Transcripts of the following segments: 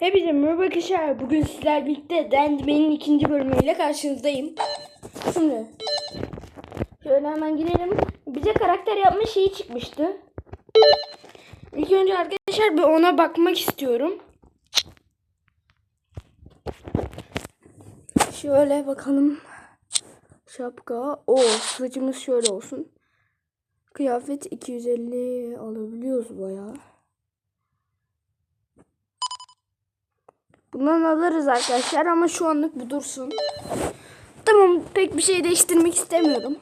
Hepinize merhaba arkadaşlar. Bugün sizler birlikte Dendime'nin ikinci bölümüyle karşınızdayım. Şimdi şöyle hemen girelim. Bize karakter yapma şeyi çıkmıştı. İlk önce arkadaşlar bir ona bakmak istiyorum. Şöyle bakalım. Şapka. O saçımız şöyle olsun. Kıyafet 250 alabiliyoruz bayağı. Bundan alırız arkadaşlar ama şu anlık bu dursun. Tamam pek bir şey değiştirmek istemiyorum.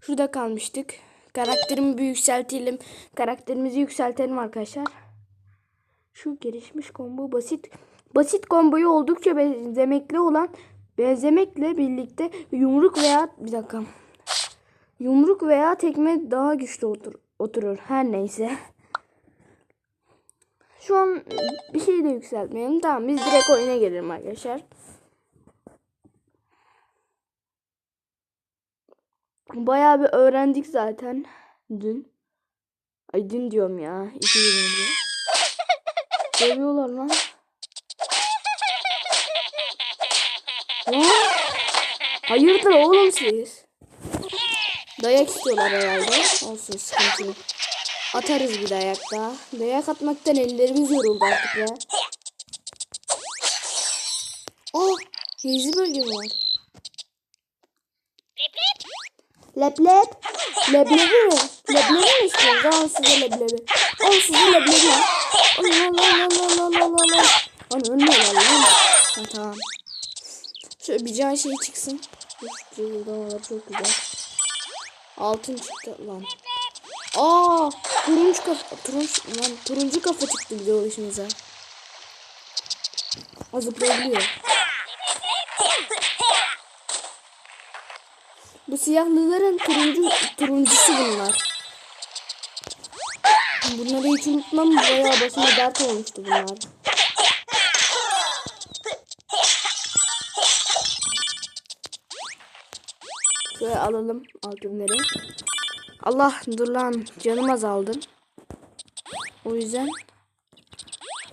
Şurada kalmıştık. Karakterimi bir yükseltelim. Karakterimizi yükseltelim arkadaşlar. Şu gelişmiş combo basit. Basit komboyu oldukça benzemekle olan benzemekle birlikte yumruk veya bir dakika. Yumruk veya tekme daha güçlü otur, oturur. Her neyse. Şu an bir şey de yükseltmeyelim. Tamam biz direkt oyuna gelelim arkadaşlar. Bayağı bir öğrendik zaten dün. Ay dün diyorum ya. İki gün önce. Dövüyorlar lan. Lan. Hayırdır oğlum siz? Dayak istiyorlar herhalde. Olsun sıkıntı yok. Atarız bir dayak daha. Dayak atmaktan ellerimiz yoruldu artık ya. Oh! Gezi bölge mi var? Lep lep. Leblebi mi? Leblebi mi istiyorsunuz? Alın size leblebi. Alın size leblebi. Alın alın alın alın alın alın alın. Lan ölmüyorlar lan. Ha, tamam. Şöyle bir can şey çıksın. Üf, cıvıldamalar çok güzel. Altın çıktı lan. Aa, turuncu kafa, turuncu, lan turuncu kafa çıktı bir de başımıza. O zıplayabiliyor. Bu siyahlıların turuncu, turuncusu bunlar. Bunları hiç unutmam. Bayağı başıma dert olmuştu bunlar. Şöyle alalım altınları. Allah dur lan canım azaldı. O yüzden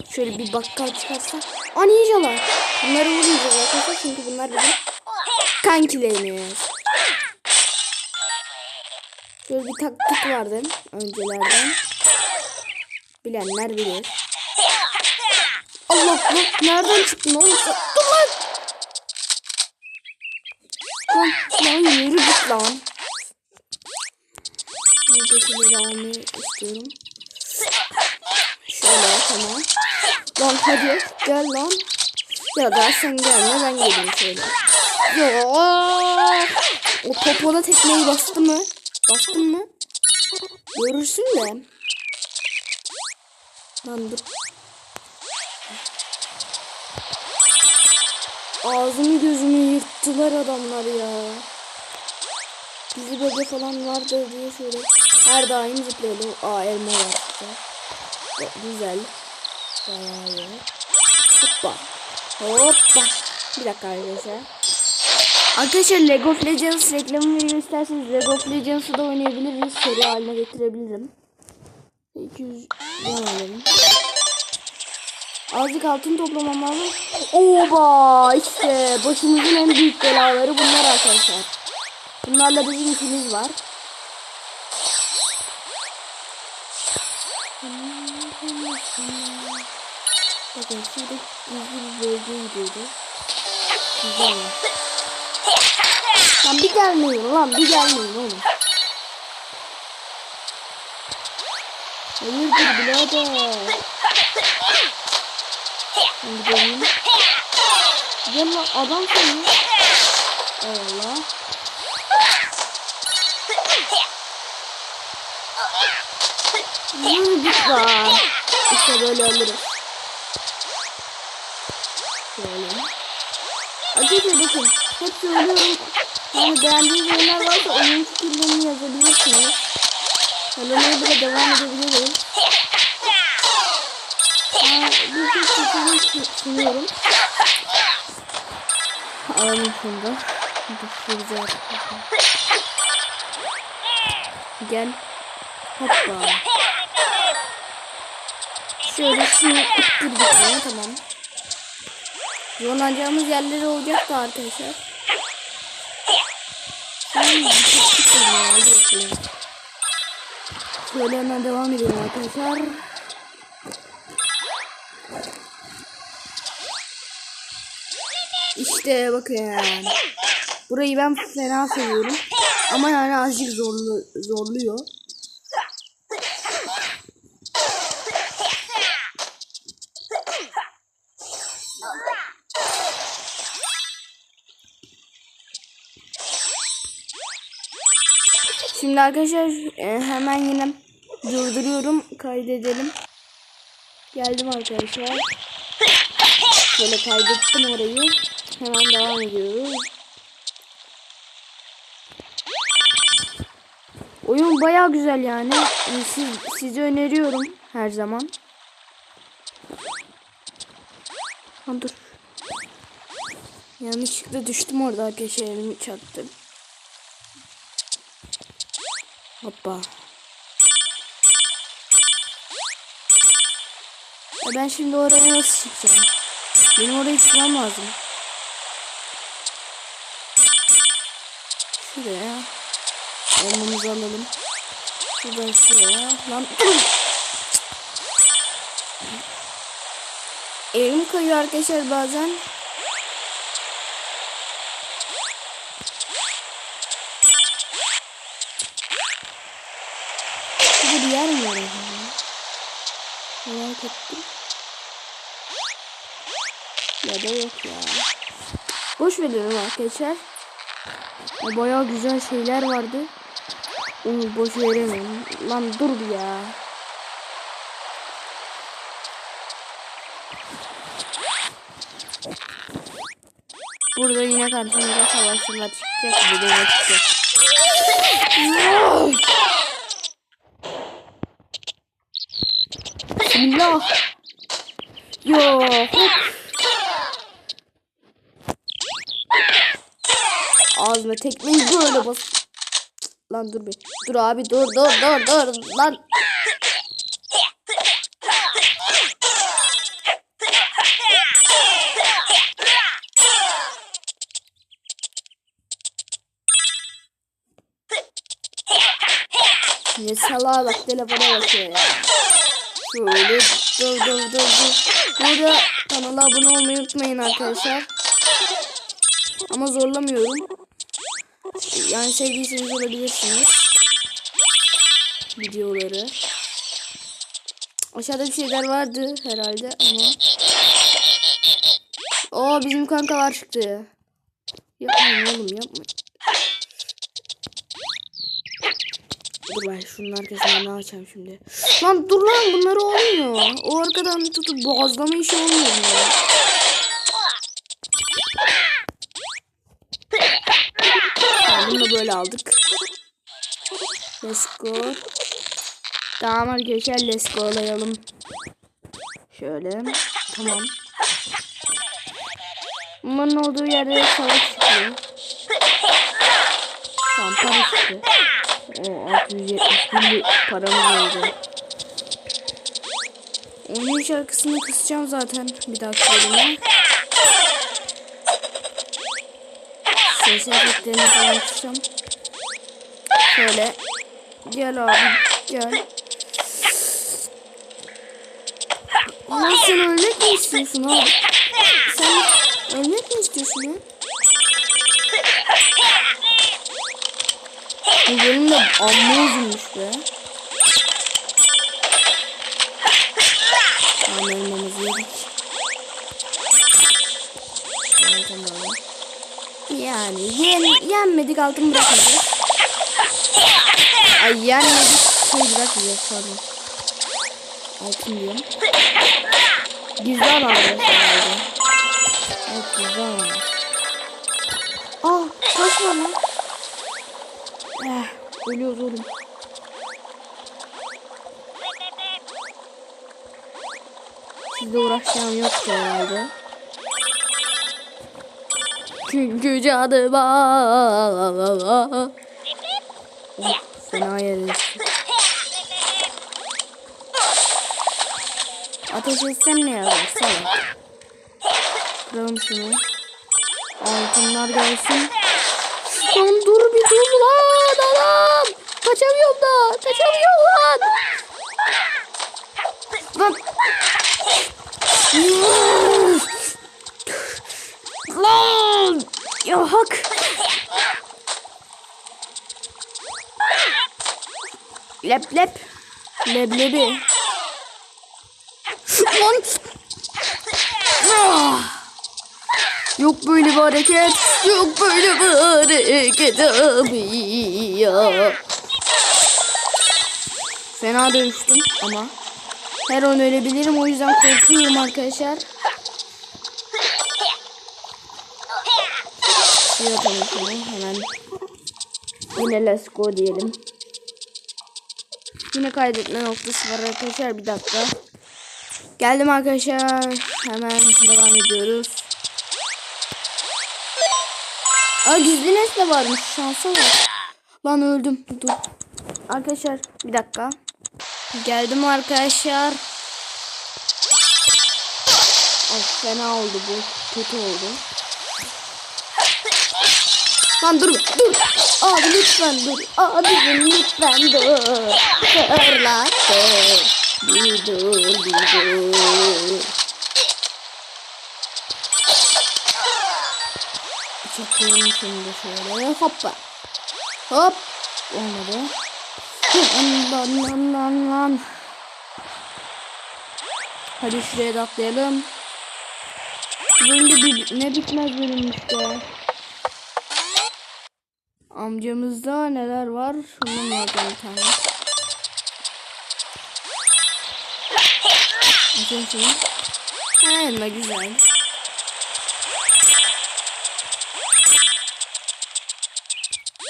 şöyle bir bakkal çıkarsa. Aa ninjalar. Bunları vurmayacağız arkadaşlar çünkü bunlar bizim kankilerimiz. Şöyle bir taktik vardı öncelerden. Bilenler bilir. Allah lan nereden çıktın oğlum? Dur lan. Lan, lan yürü git lan. Buradakileri almayı istiyorum. Şöyle tamam. Lan hadi gel lan. Ya da sen gelme ben geleyim şöyle. Ya o popona tekmeyi bastı mı? Bastın mı? Görürsün de. Lan dur. Ağzımı gözümü yırttılar adamlar ya. Bizi bölge falan vardır diye şöyle her daim zıplayalım. Aa elma işte. Güzel. Bayağı iyi. Hoppa. Hoppa. Bir dakika arkadaşlar. Arkadaşlar Lego of Legends reklamı veriyor isterseniz Lego of Legends'ı da oynayabiliriz. Seri haline getirebilirim. 200 yan alalım. Azıcık altın toplamam lazım. Oba işte başımızın en büyük belaları bunlar arkadaşlar. Bunlarla bizim işimiz var. Bakın şurada gizli bir bölge gidiyordu. Güzel. Lan bir gelmeyin lan bir gelmeyin oğlum. Hayırdır birader. Şimdi gidelim. Gel adam seni. Allah. Git lan. İşte böyle alırız. Şöyle. Arkadaşlar bakın. Hep söylüyorum. Yani beğendiğiniz oyunlar varsa oyun fikirlerini yazabilirsiniz. Söylemeye bile devam edebilirim. Ha, bir şey seçenek sunuyorum. Alalım şunu da. Güzel. Gel. Hoppa. Şöyle şunu ittirdik bunu tamam. Zorlanacağımız yerleri olacak da arkadaşlar. Ya. Şöyle hemen devam edelim arkadaşlar. İşte bakın yani. Burayı ben fena seviyorum. Ama yani azıcık zorlu, zorluyor. Şimdi arkadaşlar e, hemen yine durduruyorum. Kaydedelim. Geldim arkadaşlar. Şöyle kaydettim orayı. Hemen devam ediyoruz. Oyun baya güzel yani. E, Siz, size öneriyorum her zaman. Lan dur. Yanlışlıkla düştüm orada arkadaşlar elimi çattım. Hoppa. Ya ben şimdi oraya nasıl çıkacağım? Benim oraya çıkmam lazım. Şuraya. Elmamızı alalım. Şuradan şuraya. Lan. Elim kayıyor arkadaşlar bazen. Burada bir yer mi var acaba? Merak ettim. Ya da yok ya. Boş verelim arkadaşlar. Ya bayağı güzel şeyler vardı. Onu boş veremem. Lan dur ya. Burada yine karşımıza savaşçılar çıkacak. Bir de çıkacak. Bismillah. Yo. hop. Ağzına tekmeyi böyle bas. Lan dur bir. Dur abi dur dur dur dur lan. Ne salağa bak telefona bakıyor ya. Şöyle dur dur dur dur. Burada kanala abone olmayı unutmayın arkadaşlar. Ama zorlamıyorum. Yani sevdiyseniz olabilirsiniz. Videoları. Aşağıda bir şeyler vardı herhalde ama. Oo bizim kankalar çıktı. Yapmayın oğlum yapmayın. Dur ben şunun arkasından açacağım şimdi. Lan dur lan bunlar olmuyor. O arkadan tutup boğazlama işi olmuyor. Tamam bunu da böyle aldık. Let's go. Tamam arkadaşlar let's go'layalım. Şöyle. Tamam. Bunların olduğu yerde savaş çıkıyor. Tamam para. O 670 bin paramız oldu. Oyun şarkısını kısacağım zaten bir dahaki bölüme. Ses efektlerini falan kısacağım. Şöyle. Gel abi gel. Lan sen ölmek mi istiyorsun abi? Sen ölmek mi istiyorsun ya? Bu bölüm de amma uzunmuş be. Tamam elmamızı yedik. Tamam. Yani yen, yenmedik altın bırakmayacağız. Ay yenmedik şey bırakmayacağız pardon. Altın diyorum. Gizli alan herhalde. Gizli alan. Aa taş var lan. Eh, ölüyoruz oğlum. Sizle uğraşacağım yoktu herhalde. Çünkü cadı var. Oh, fena yerleşti. Ateş etsen ne yazar? Salak. Kıralım şunu. Altınlar gelsin. Lan dur bir dur lan adam. Kaçamıyorum da. Kaçamıyorum lan. Lan. Lan. Ya hak. Lep lep. Leblebi. Lan. Ah. Yok böyle bir hareket. Yok böyle bir hareket abi ya. Fena dövüştüm ama her an ölebilirim o yüzden korkuyorum arkadaşlar. Yapalım şunu hemen. Yine let's go diyelim. Yine kaydetme noktası var arkadaşlar bir dakika. Geldim arkadaşlar. Hemen devam ediyoruz. Aa gizli nesne varmış. Şansa bak. Lan öldüm. Dur. Arkadaşlar bir dakika. Geldim arkadaşlar. Of fena oldu bu. Kötü oldu. Lan dur dur. Abi lütfen dur. Abi lütfen dur. Dur lan dur. Bir dur dur. Çakıyorum şimdi şöyle. Hoppa. Hop. Olmadı. Lan lan lan lan. Hadi şuraya da atlayalım. Bölümde bir, ne bitmez bölümmüş be. Amcamızda neler var? Şundan var bir tane. Açalım şunu. Ha, elma güzel.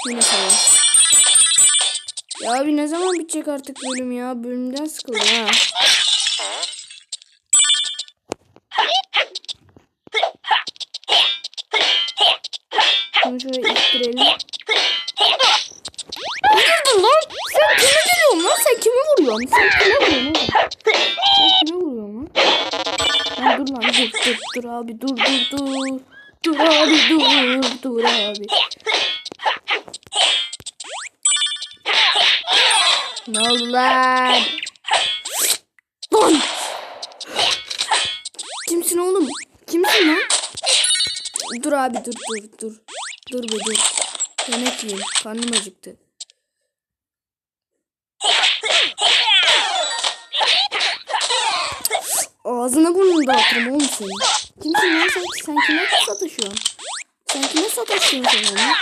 Yine falan. Ya abi ne zaman bitecek artık bölüm ya? Bölümden sıkıldım ha. Şunu şöyle ittirelim. Vurdun lan. Sen kime geliyorsun lan? Sen kimi vuruyorsun? Sen kime vuruyorsun? Sen kime vuruyorsun? Lan dur lan dur dur dur abi dur dur dur. Dur abi dur dur abi. Lan? Lan! Kimsin oğlum? Kimsin lan? Dur abi dur dur dur. Dur be dur. Yemek yiyeyim. Karnım acıktı. Ağzına burnunu dağıtırım oğlum senin. Kimsin lan sen? Sen kime sataşıyorsun? Sen kime sataşıyorsun sen onu?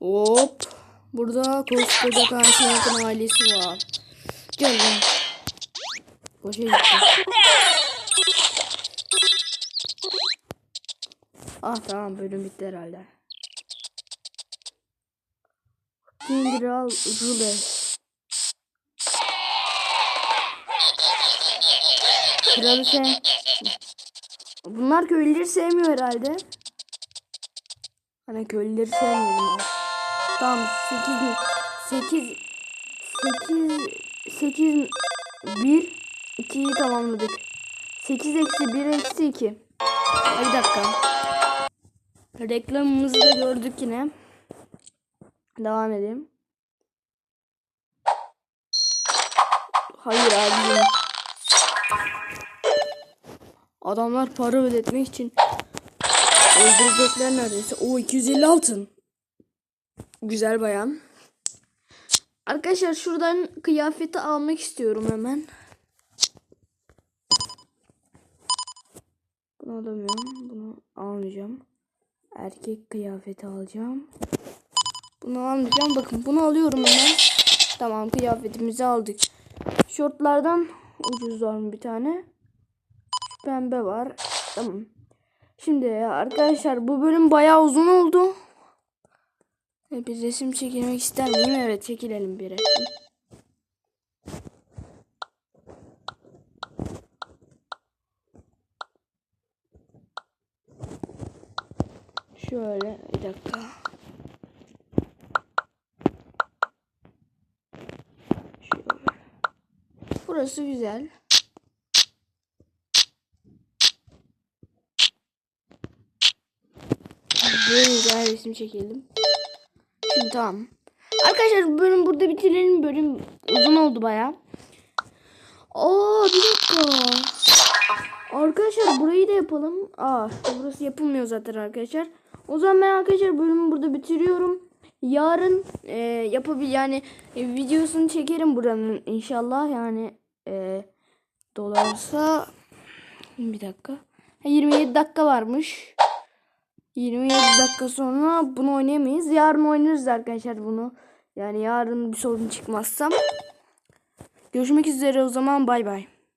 Hop. Burada koskoca karşıyakın ailesi var. Gel lan. Gitti. Ah tamam bölüm bitti herhalde. Kingral Rule. Kraliçe. Bunlar köylüleri sevmiyor herhalde. Hani köylüleri sevmiyor Tamam 8 8 8 8 1 2'yi tamamladık. 8 eksi 1 eksi 2. Ay, Bir dakika. Reklamımızı da gördük yine. Devam edelim. Hayır abi. Adamlar para ödetmek için öldürecekler neredeyse. O 250 altın. Güzel bayan. Arkadaşlar şuradan kıyafeti almak istiyorum hemen. Bunu alamıyorum. Bunu almayacağım. Erkek kıyafeti alacağım. Bunu almayacağım. Bakın bunu alıyorum hemen. Tamam kıyafetimizi aldık. Şortlardan ucuz var mı bir tane? Pembe var. Tamam. Şimdi arkadaşlar bu bölüm bayağı uzun oldu. Bir resim çekilmek ister miyim? Evet çekilelim bir resim. Şöyle bir dakika. Şöyle. Burası güzel. Böyle güzel resim çekelim. Şimdi tamam. Arkadaşlar bölüm burada bitirelim. Bölüm uzun oldu baya. Aa bir dakika. Arkadaşlar burayı da yapalım. Aa burası yapılmıyor zaten arkadaşlar. O zaman ben arkadaşlar bölümü burada bitiriyorum. Yarın e, yapabil yani e, videosunu çekerim buranın inşallah yani e, dolarsa bir dakika. Ha, 27 dakika varmış. 27 dakika sonra bunu oynayamayız. Yarın oynarız arkadaşlar bunu. Yani yarın bir sorun çıkmazsa. Görüşmek üzere o zaman bay bay.